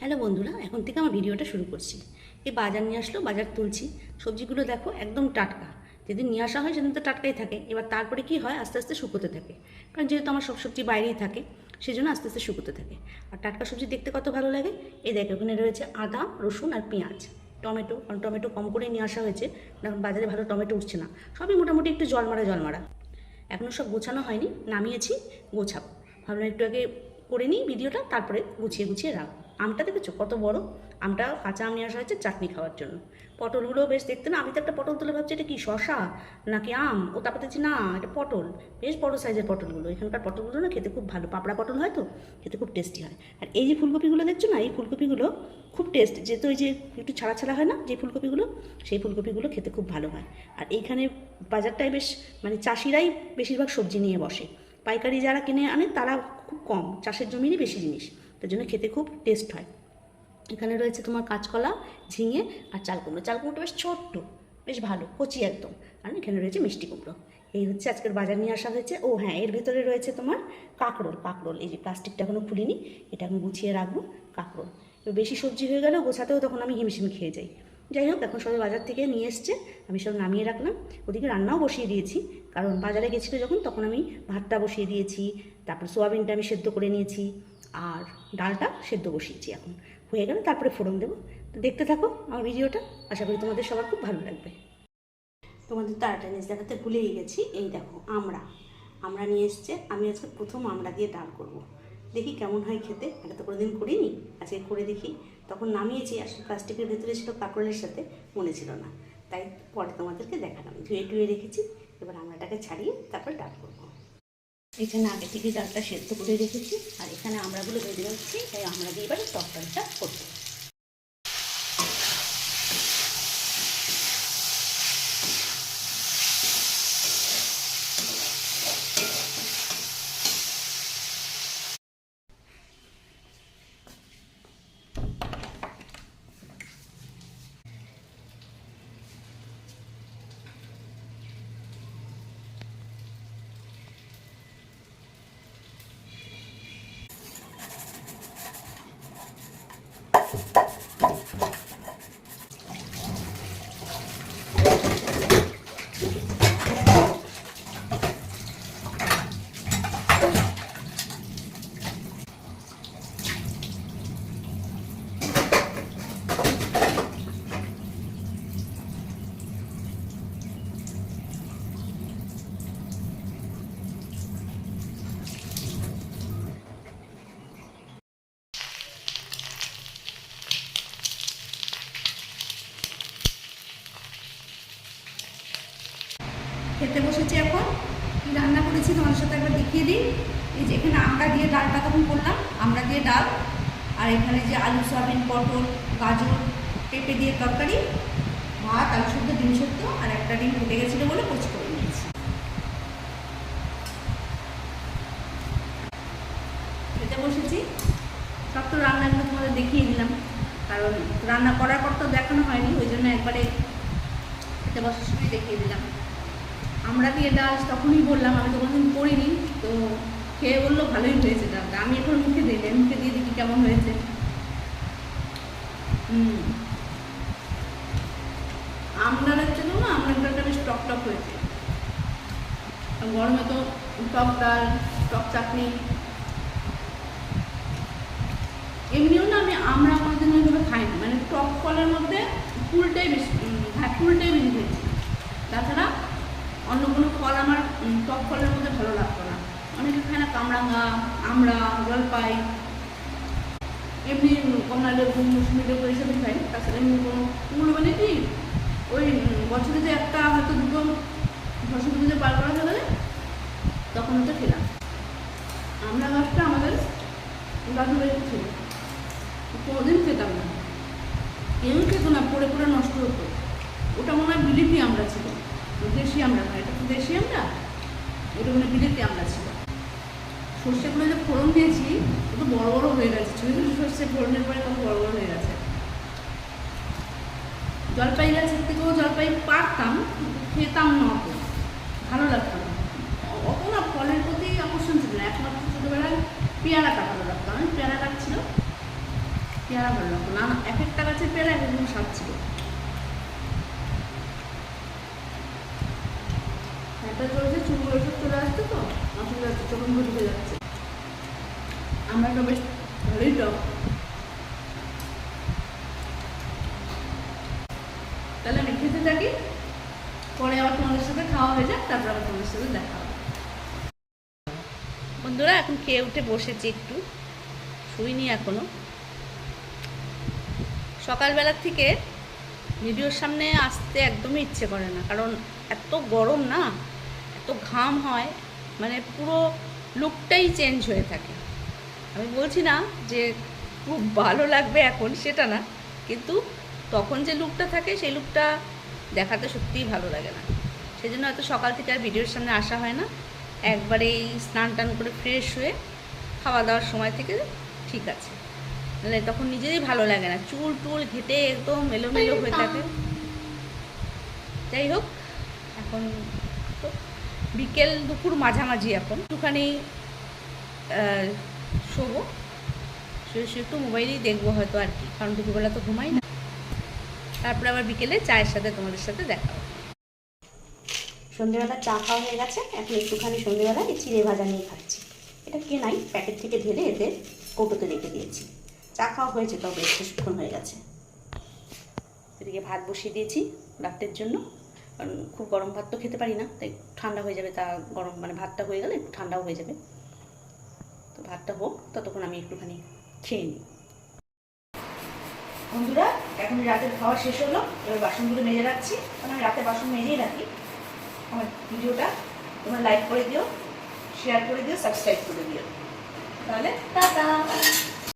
Hello বন্ধুরা, এখন থেকে আমার ভিডিওটা শুরু করছি। এই বাজার নিয়ে আসলো, বাজার তুলছি। সবজিগুলো দেখো একদম টাটকা। যেদিন নিয়ে আসা হয় সেদিন তো টাটকাই থাকে। এবার তারপরে কি হয়? আস্তে আস্তে শুকোতে থাকে। কারণ যেহেতু আমার সব সবজি বাইরেই থাকে সেই জন্য আস্তে আস্তে শুকোতে থাকে। আর টাটকা সবজি দেখতে কত ভালো লাগে? এই দেখো ওখানে রয়েছে আদা, রসুন আর পেঁয়াজ। টমেটো, কারণ টমেটো কম করে নিয়ে আসা হয়েছে। এখন বাজারে ভালো টমেটো উঠছে না। সবই মোটামুটি একটু জলমারা জলমারা। এখনও সব গোছানো হয়নি। নামিয়েছি, গোছাবো। ভাবলাম একটু আগে করে নিই ভিডিওটা, তারপরে গুছিয়ে গুছিয়ে রাখব। আমটা দেখেছ? কত বড়? আমটা কাঁচা আম নিয়ে আসা হয়েছে চাটনি খাওয়ার জন্য। পটলগুলো বেশ দেখতে না, আমি তো একটা পটল তুলে ভাবছি, এটা কি শশা নাকি আম? ও তারপর দেখছি না, এটা পটল। বেশ বড় সাইজের পটলগুলো। এখানকার পটলগুলো না খেতে খুব ভালো। পাপড়া পটল হয় তো? খেতে খুব টেস্টি হয়। আর এই যে ফুলকপিগুলো দেখছ না, এই ফুলকপিগুলো খুব টেস্ট। যেহেতু ওই যে একটু ছাড়া ছাড়া হয় না, যে ফুলকপিগুলো, সেই ফুলকপিগুলো খেতে খুব ভালো হয়। আর এইখানে বাজারটায় বেশ মানে চাষিরাই বেশিরভাগ সবজি নিয়ে বসে। পাইকারি যারা কিনে আনে, তারা খুব কম। চাষের জমিরই বেশি জিনিস। তার জন্য খেতে খুব টেস্ট হয়। এখানে রয়েছে তোমার কাঁচকলা, ঝিঙে আর চাল কুমড়ো। চাল কুমড়োটা বেশ ছোট্ট, বেশ ভালো, কচি একদম। আর এখানে রয়েছে মিষ্টি কুমড়ো। এই হচ্ছে আজকের বাজার নিয়ে আসা হয়েছে। ও হ্যাঁ এর ভেতরে রয়েছে তোমার কাঁকরোল কাঁকরোল। এই যে প্লাস্টিকটা এখনও খুলিনি, এটা এখন গুছিয়ে রাখব, কাঁকরোল। বেশি সবজি হয়ে গেলেও গোছাতেও তখন আমি হিমশিম খেয়ে যাই। যাই হোক, এখন সবাই বাজার থেকে নিয়ে এসছে, আমি সব নামিয়ে রাখলাম। ওদিকে রান্নাও বসিয়ে দিয়েছি, কারণ বাজারে গেছিল যখন, তখন আমি ভাতটা বসিয়ে দিয়েছি, তারপর সোয়াবিনটা আমি সেদ্ধ করে নিয়েছি। আর ডালটা সেদ্ধ বসিয়েছি এখন। হয়ে গেলে তারপরে ফোড়ন দেবো। তো দেখতে থাকো আমার ভিডিওটা। আশা করি তোমাদের সবার খুব ভালো লাগবে। তোমাদের তো আরেকটা জিনিস দেখাতে ভুলেই গেছি। এই দেখো, আমরা। আমরা নিয়ে এসছে। আমি আজকে প্রথম আমরা দিয়ে ডাল করব। দেখি কেমন হয় খেতে। এটা তো কোনোদিন করিনি। আজকে করে দেখি। তখন নামিয়েছি আসলে প্লাস্টিকের ভেতরে ছিল কাঁকড়ের সাথে মনে ছিল না। তাই পরে তোমাদেরকে দেখালাম। ধুয়ে টুয়ে রেখেছি। এবার আমরাটাকে ছাড়িয়ে তারপর ডাল করব। এখানে আগে থেকে ডালটা সেদ্ধ করে রেখেছি, আর এখানে আমরাগুলো বেঁধে রাখছি তাই আমরা দিয়ে এবারে তরকারিটা করব। খেতে বসেছি এখন। কি রান্না করেছি তোমার সাথে একবার দেখিয়ে দিই। এই যে এখানে আমরা দিয়ে ডালটা তখন করলাম, আমরা দিয়ে ডাল, আর এখানে যে আলু, সয়াবিন, পটল, গাজর, পেঁপে দিয়ে তরকারি, ভাত, আলু সেদ্ধ, ডিম সেদ্ধ, আর একটা ডিম ফুটে গেছিল বলে কোচ করে নিয়েছি। খেতে বসেছি। সব তো রান্নাগুলো তোমাদের দেখিয়ে দিলাম, কারণ রান্না করার পর তো দেখানো হয়নি, ওই জন্য একবারে খেতে বসার সময় দেখিয়ে দিলাম। আমরা দিয়ে ডাল তখনই বললাম, আমি তো কোনোদিন করিনি, তো খেয়ে বলল ভালোই হয়েছে ডালটা। আমি এখন মুখে দিই মুখে দিয়ে দেখি কেমন হয়েছে। হুম। আমডালের জন্য না আমড়ার ডালটা বেশ টক টক হয়েছে। গরমে তো টক ডাল, টক চাটনি। এমনিও না আমি আমরা কোনোদিন ওইভাবে খাইনি মানে টক ফলের মধ্যে ফুলটাই বেশি হ্যাঁ ফুলটাই বেশি খেয়েছি তাছাড়া অন্য কোনো ফল আমার টক ফলের মধ্যে ভালো লাগতো না। অনেকে খায় না কামরাঙা আমরা জলপাই, এমনি কমলা লেবু, মৌসুমি লেবু এইসবই খাই। তাছাড়া এমনি কোনো কুমড়ো মানে কি, ওই বছরে যে একটা হয়তো দুটো ফসল পুজো পার করা হয়ে গেলে তখন হয়তো খেলাম। আমরা গাছটা আমাদের দাদু বাড়িতে ছিল। কোনোদিন খেতাম না। কেউ খেত না, পড়ে পড়ে নষ্ট হতো। ওটা মনে হয় বিলিপি আমরা ছিল। দেশি আমরা নয় এটা তো দেশি আমরা ওটা মানে বিলিতি আমরা ছিল। সর্ষেগুলো যে ফোড়ন দিয়েছি ওটা বড় বড় হয়ে গেছে। ছোটো ছোটো সর্ষে ফোড়নের পরে কত বড় বড় হয়ে গেছে। জলপাই গাছের থেকেও জলপাই পারতাম খেতাম না অত। ভালো লাগতো না। অত না, ফলের প্রতি আকর্ষণ ছিল না। একমাত্র ছোটোবেলায় পেয়ারাটা ভালো লাগতো আমি পেয়ারা গাছ পেয়ারা ভালো লাগতো না। না, এক একটা গাছের পেয়ারা এক একদম স্বাদ ছিল। একটা চলেছে চুলগুলো সব চলে আসছে তো আসলে যাচ্ছে চোখের যাচ্ছে। আমরা তো বেশ ভালোই টক তাহলে আমি খেতে থাকি পরে আবার তোমাদের সাথে খাওয়া হয়ে যাক তারপর আবার তোমাদের সাথে দেখা হবে। বন্ধুরা এখন খেয়ে উঠে বসেছি একটু শুইনি এখনও। সকালবেলার থেকে ভিডিওর সামনে আসতে একদমই ইচ্ছে করে না কারণ এত গরম না। এত ঘাম হয় মানে পুরো লুকটাই চেঞ্জ হয়ে থাকে। আমি বলছি না যে খুব ভালো লাগবে এখন, সেটা না, কিন্তু তখন যে লুকটা থাকে, সেই লুকটা দেখাতে সত্যিই ভালো লাগে না। সেই জন্য হয়তো সকাল থেকে আর ভিডিওর সামনে আসা হয় না। একবারেই স্নান টান করে ফ্রেশ হয়ে খাওয়া দাওয়ার সময় থেকে ঠিক আছে। নাহলে তখন নিজেরই ভালো লাগে না, চুল টুল ঘেটে একদম এলোমেলো হয়ে থাকে। যাই হোক, এখন তো বিকেল দুপুর মাঝামাঝি এখন। একটুখানি শোবো। শুয়ে একটু মোবাইলেই দেখব হয়তো আর কি, কারণ দুপুরবেলা তো ঘুমাই না। তারপরে আবার বিকেলে চায়ের সাথে তোমাদের সাথে দেখা হবে। সন্ধেবেলা চা খাওয়া হয়ে গেছে, এখন একটুখানি সন্ধেবেলা এই চিড়ে ভাজা নিয়ে খাচ্ছি। এটা কেনাই প্যাকেট থেকে ঢেলে এতে কৌটোতে রেখে দিয়েছি। চা খাওয়া হয়েছে, তবে কিছুক্ষণ হয়ে গেছে। এদিকে ভাত বসিয়ে দিয়েছি রাতের জন্য। কারণ খুব গরম ভাত তো খেতে পারি না, তাই ঠান্ডা হয়ে যাবে, তা গরম মানে ভাতটা হয়ে গেলে একটু ঠান্ডাও হয়ে যাবে। তো ভাতটা হোক, ততক্ষণ আমি একটুখানি খেয়ে নিই। বন্ধুরা, এখন রাতের খাওয়া শেষ হলো, এবার বাসনগুলো মেজে রাখছি। কারণ আমি রাতে বাসন মেজেই রাখি। আমার ভিডিওটা তোমরা লাইক করে দিও শেয়ার করে দিও সাবস্ক্রাইব করে দিও। তাহলে, টাটা!